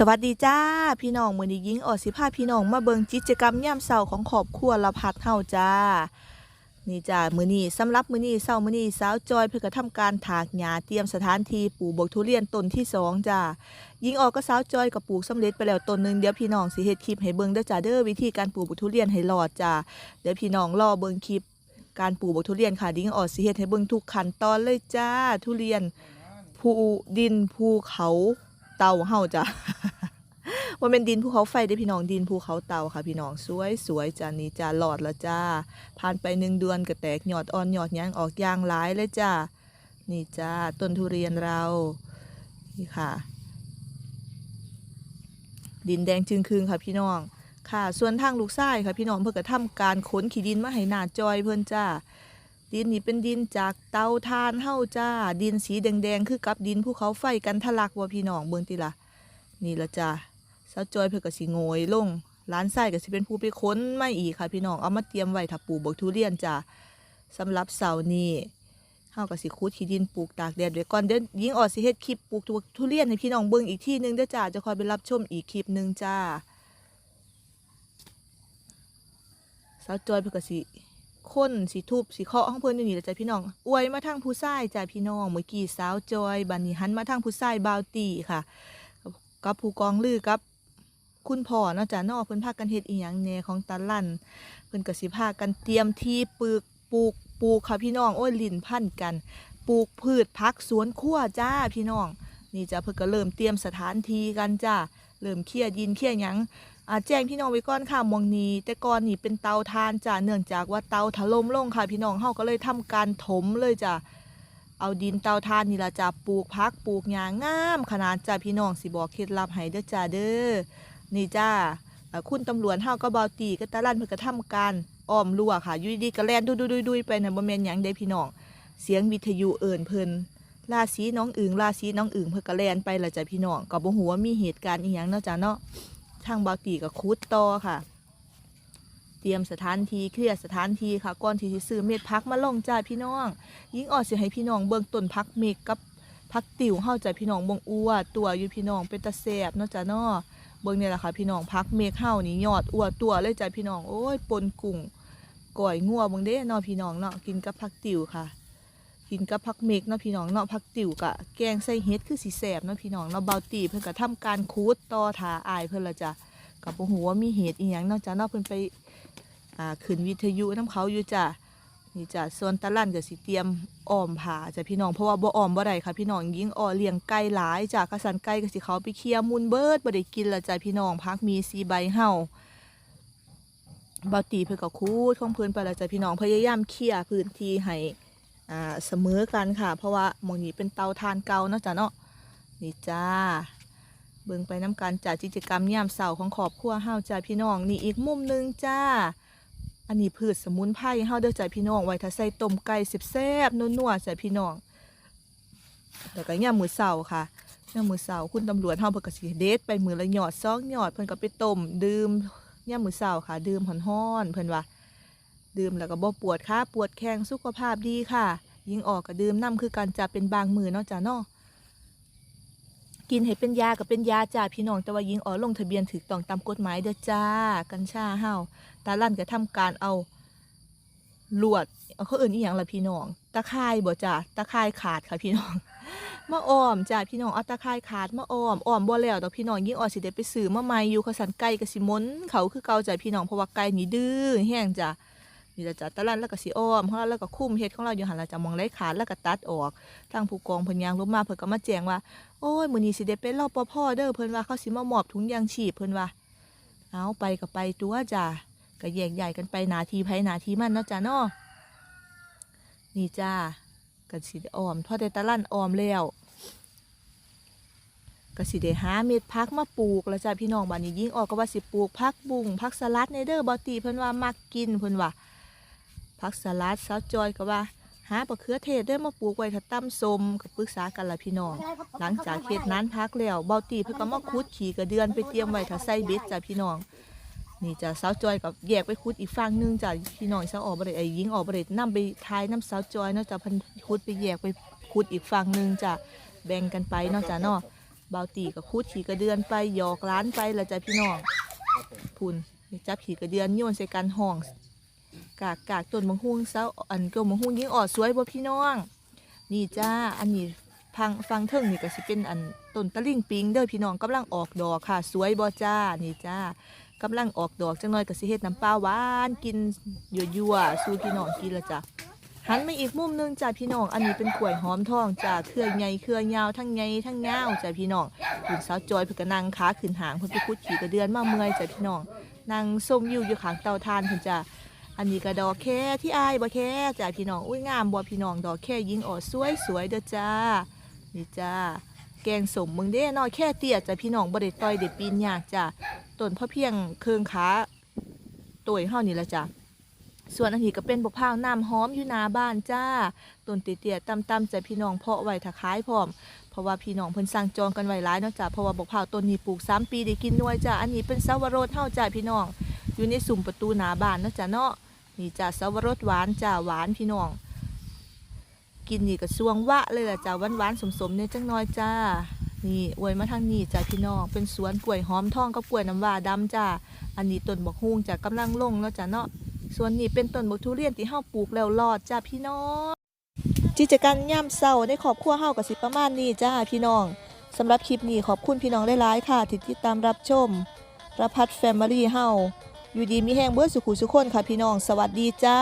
สวัสดีจ้า พี่น้องมือนี้ยิงออดสิพาพี่น้องมาเบิงกิจกรรมย่ามเสาของครอบครัวละพัดเฮาจ้า นี่จ้ามือนี้สำหรับมือนี้เสามือนี้สาวจอยเพื่อกระทำการถากหญ้าเตรียมสถานที่ปลูกบกทุเรียนต้นที่สองจ้ายิงออกก็สาวจอยกับปลูกสำเร็จไปแล้วต้นหนึ่งเดี๋ยวพี่น้องสิเฮ็ดคลิปให้เบิงเด้อจ้าเด้อวิธีการปลูกบกทุเรียนให้รอดจ้าเดี๋ยวพี่น้องรอเบิงคลิป การปลูกบกทุเรียนค่ะดิ้งออดสิเฮ็ดให้เบิงทุกขั้นตอนเลยจ้าทุเรียนภูดินภูเขา เตาเฮาจ้ะว่าเป็นดินภูเขาไฟได้พี่น้องดินภูเขาเตาค่ะพี่น้องสวยสวยจ้านี่จ้าหลอดแล้วจ้า ผ่านไปหนึ่งเดือนก็แตกหยอดอ่อนหยอดยางออกยางหลายเลยจ้านี่จ้าต้นทุเรียนเรานี่ค่ะ ดินแดงจึงคืงค่ะพี่น้องค่ะ ส่วนทางลูกชายค่ะพี่น้องเพื่อก็ทำการขนขี้ดินมาให้หนาจอยเพิ่นจ้า ดินนี่เป็นดินจากเตาถ่านเฮาจ้า ดินสีแดงๆ คือกับดินภูเขาไฟกันทะลักว่าพี่น้องเบิ่งติละนี่ละจ้าเสาจอยเพิ่นก็สิโงยลงร้านไส้ก็สิเป็นผู้ไปค้นไมาอีกค่ะพี่น้องเอามาเตรียมไว้ถ้าปลูกบกทุเรียนจ้าสำหรับเสานี้เฮาก็สิขุดขี้ดินปลูกตากแดดไว้ก่อนเดี๋ยวยิงออดสิเฮ็ดคลิปปลูกทุเรียนให้พี่น้องเบิ่งอีกทีหนึงเด้อจ้าจะคอยไปรับชมอีกคลิปหนึงจ้าสาวจอยเพิ่นก็สิ คนสิทุบสิเคาะของเพิ่นอยู่นี่แหละจ้ะพี่น้องอวยมาทางผู้ชายจ้ะพี่น้อง เมื่อกี้สาวจอยบัดนี้หันมาทางผู้ชายบาวตีค่ะ กับผู้กองลือกับคุณพ่อเนาะจ้ะเนอเพิ่นพากันเฮ็ดอีหยังแหน่ของตาลั่น เพิ่นก็สิพากันเตรียมที่ปลูกปลูกปลูกค่ะพี่น้องโอ้ยลิ้นพันกัน ปลูกพืชผักสวนครัวจ้าพี่น้อง นี่จ้ะเพิ่นก็เริ่มเตรียมสถานที่กันจ้าเริ่มเคลียร์ดินเคลียร์หยัง แจ้งพี่น้องไว้ก่อนค่ะมองนี้ แต่ก่อนนี่เป็นเตาทานจ้ะเนื่องจากว่าเตาถล่มลงค่ะ พี่น้องเฮาก็เลยทำการถมเลยจ้ะเอาดินเตาทานนี่ละจ้ะปลูกพักปลูกหญ้างาม ขนาดจ้ะพี่น้องสิบอกเคล็ดลับให้เด้อจ้ะเด้อนี่จ้าคุณตำรวจเฮาก็เบาตีก็ตะลั่นเพิ่นก็ทำการอ้อมรั้วค่ะยู่ดีๆก็แลนดุยๆๆๆไปนะบ่แม่นหยังเด้พี่น้องเสียงวิทยุเอิ้นเพิ่นราศีน้องอึ่งราศีน้องอึ่งเพิ่นก็แลนไปล้วจ้ะพี่น้องก็บ่ฮู้ว่ามีเหตุการณ์อีหยังเนาะจ้ะเนาะ ทางบาวตีกับคุดต่อค่ะ เตรียมสถานที่เคลียร์สถานที่ค่ะก่อนที่จะซื้อเม็ดพักมาลงจ้าพี่น้องยิ่งออดสิให้พี่น้องเบิ่งต้นพักเมกกับพักติ๋วเฮาจ้าพี่น้องบ่งอ้วตัวอยู่พี่น้องเป็นตะแสบเนาะจ้าเนาะเบิ่งนี่แหละค่ะพี่น้องพักเมกเฮานี่ยอดอ้วตัวเลยจ้าพี่น้องโอ้ยปนกุ้งก่อยงัวเบิ่งเด้เนาะพี่น้องเนาะกินกับพักติ๋วค่ะ กินกับพักเมกเนาะพี่น้องเนาะพักติ๋วกะแกงใส่เฮ็ดคือสีแสบเนาะพี่น้องเนาะเบาตีเพิ่นก็ทำการคูดต่อถาอายเพิ่นละจ้ะกับบ่ฮู้ว่ามีเหตุอีหยังนอกจากเนอกเพิ่นไปอ่าขึ้นวิทยุน้ำเขาอยู่จ้ะนี่จ้ะส่วนตะลั่นก็สิเตรียมอ้อมผาจ้ะพี่น้องเพราะว่าบ่อ้อมบ่ได้ค่ะพี่น้องยิงอ้อเลี้ยงไก่หลายจ้ะกระสันไก่ก็สิเขาไปเคลียร์มุนเบิดบ่ได้กินละจ้ะพี่น้องพักมีสีใบเฮาเบาตีเพิ่นก็คูดของเพิ่นไปล้วจ้ะพี่น้องพยายามเคลียร์พื้นที่ให้ อ่าเสมอกันค่ะ เพราะว่าหมองนี้เป็นเตาถ่านเก่าเนาะจ้ะเนาะนี่จ้าเบิ่งไปน้ำการจัดกิจกรรมยามเสาร์ของขอบครัวเฮาจ้าพี่น้องนี่อีกมุมหนึงจ้า อันนี้พืชสมุนไพรเฮาเด้อจ้าพี่น้องไว้ถ้าใส่ต้มไก่แซ่บๆนัวๆจ้าพี่น้องแล้วก็ยามมื้อเสาร์ค่ะยามมื้อเสาร์คุณตำรวจเฮาเพิ่นก็สิเด็ดไปมื้อละหยอดซองหยอดเพิ่นก็ไปต้มดื่มยามมื้อเสาร์ค่ะ ดื่มฮ้อนๆเพิ่นว่า ดื่มแล้วก็บ่ปวดขาปวดแข้งสุขภาพดีค่ะ ยิ่งออกก็ดื่มน้ำคือการจะเป็นบางมือเนาะจ้าเนาะกินให้เป็นยากับเป็นยาจ้าพี่น้องแต่ว่ายิงอ๋อลงทะเบียนถูกต้องตามกฎหมายเด้อจ้า กัญชาเฮาตาลั่นก็ทำการเอาลวดเอาเขาเอื่นอีหยังละพี่น้อง ตะข่ายบ่จ้าตะข่ายขาดค่ะพี่น้องมาอ้อมจ้าพี่น้องเอาตะข่ายขาดมาอ้อมอ้อมบ่แล้วดอกพี่น้องยิงอ๋อสิได้ไปซื้อมาใหม่อยู่เขาสันไก่ก็สิมนเขาคือเก่าจ้าพี่น้องเพราะว่าไก่นี่ดื้อแห้งจ้า นี่ละจ้าตะลั่นแล้วก็สิอ้อมของเราแล้วก็คุ้มเฮ็ดของเราอยู่หันละจ้ามองไร้ขาดแล้วก็ตัดออกทางผู้กองเพิ่นยางลงมาเพิ่นก็มาแจ้งว่าโอ้ยมื้อนี้สิได้เป็นรปภเด้อเพิ่นว่าเขาสิมามอบถุงยางชีพเพิ่นว่าเอาไปก็ไปตัวจ้ะก็แยกใหญ่กันไปหนาทีไผหนาทีมันเนาะจ้ะเนาะนี่จ้าก็สิได้ออมพอได้ตะลั่นออมแล้วก็สิได้หาเม็ดพักมาปลูกแล้วจ้ะพี่น้องบัดนี้ยิ่งออกก็ว่าสิปลูกพักบุ้งพักสลัดในเด้อบ่ตีเพิ่นว่ามักกินเพิ่นว่า พักสลัดสาวจอยก็ว่า หาบะเขือเทศเด้อมาปลูกไว้ถ้าตั้มสมก็ปรึกษากันละพี่น้อง หลังจากเฮ็ดนั้นพักแล้วเบาตีเพิ่นก็มาขุดขี่กระเดือนไปเตรียมไว้ถ้าใส่เบ็ดจ้ะพี่น้อง นี่จ้ะสาวจอยกับแยกไปขุดอีกฝั่งหนึงจ้ะพี่น้องสาวออกบ่ได้ไอ้หญิงออกบ่ได้นํไปทายน้ำสาวจอยเนาะจ้ะเพิ่นขุดไปแยกไปขุดอีกฝั่งหนึงจ้ะแบ่งกันไปเนาะจ้ะเนาะเบาตีกับคูดขี่กระเดือนไปหยอกร้านไปแล้วจ้ะพี่น้องพุ่นนี่จับขี่กระเดือนโยนใส่กันห้อง กากกากต้นมะฮุ่งเซาอันก็มะฮุ่งยิ่งออดสวยบ่พี่น้อง นี่จ้าอันนี้พังฟังเทิงนี่ก็สิเป็นอันต้นตะลิ่งปิงเด้อพี่น้องกำลังออกดอกค่ะ สวยบ่จ้านี่จ้ากำลังออกดอกจังน้อยก็สิเฮ็ดน้ำปลาหวานกินยั่วๆสู่พี่น้องกินละจ้ะหันมาอีกมุมหนึงจ้าพี่น้อง อันนี้เป็นกล้วยหอมทองจ้าเครือใหญ่เครือยาวทั้งใหญ่ทั้งยาวจ้าพี่น้องคุณสาวจอยเพิ่นก็นั่งขาขึ้นหางเพิ่นไปคุดขี่กระเดือนมาเมื่อยจ้าพี่น้องนั่งส้มอยู่อยู่ข้างเตาถ่านเพิ่นจ้า อันนี้ก็ดอกแค่ที่อายบ่แค่จ้าพี่น้องอุ้ยงามบ่พี่น้องดอกแค่ยิงออดสวยสวยเด้อจ้านี่จ้าแกงสมมึงเด้น้อยแค่เตี้ยจ้าพี่น้องบ่ได้ต่อยได้ปีนยากจ้าต้นพะเพียงเคืองขาตัวเฮานี่ละจ้าส่วนอันนี้ก็เป็นบกพร้าวน้ำหอมอยู่หน้าบ้านจ้าต้นเตี้ยๆต่ำๆจ้าพี่น้องเพาะไว้ถ้าขายพร้อม เพราะว่าพี่น้องเพิ่นสั่งจองกันไว้หลายเนาะจ้าเพราะว่าบกพร้าวต้นนี้ปลูกสามปีได้กินหน่วยจ้าอันนี้เป็นสาวรสเฮาจ้าพี่น้อง อยู่ในสุ่มประตูหน้าบ้านเนาะจ้าเนาะ นี่จ้าสวรสหวานจ้าหวานพี่น้อง กินนี่ก็สวงวะเลยล่ะจ้าหวานหวานๆสมเนี่ยจังน้อยจ้า นี่อวยมาทางนี้จ้าพี่น้อง เป็นสวนกล้วยหอมทองกับกล้วยน้ำว้าดำจ้า อันนี้ต้นบกฮุงจ้ากำลังลงแล้วจ้าเนาะ ส่วนนี้เป็นต้นบกทุเรียนที่เฮาปลูกแล้วรอดจ้าพี่น้องกิจการย่ำเศร้าในครอบครัวเฮาก็สิประมาณนี้จ้าพี่น้องสำหรับคลิปนี้ขอบคุณพี่น้องหลายๆค่ะที่ติดตามรับชมประพัดแฟมิลี่เฮา อยู่ดีมีแห้งเบิดสุขุสุขคนค่ะพี่น้อง สวัสดีจ้า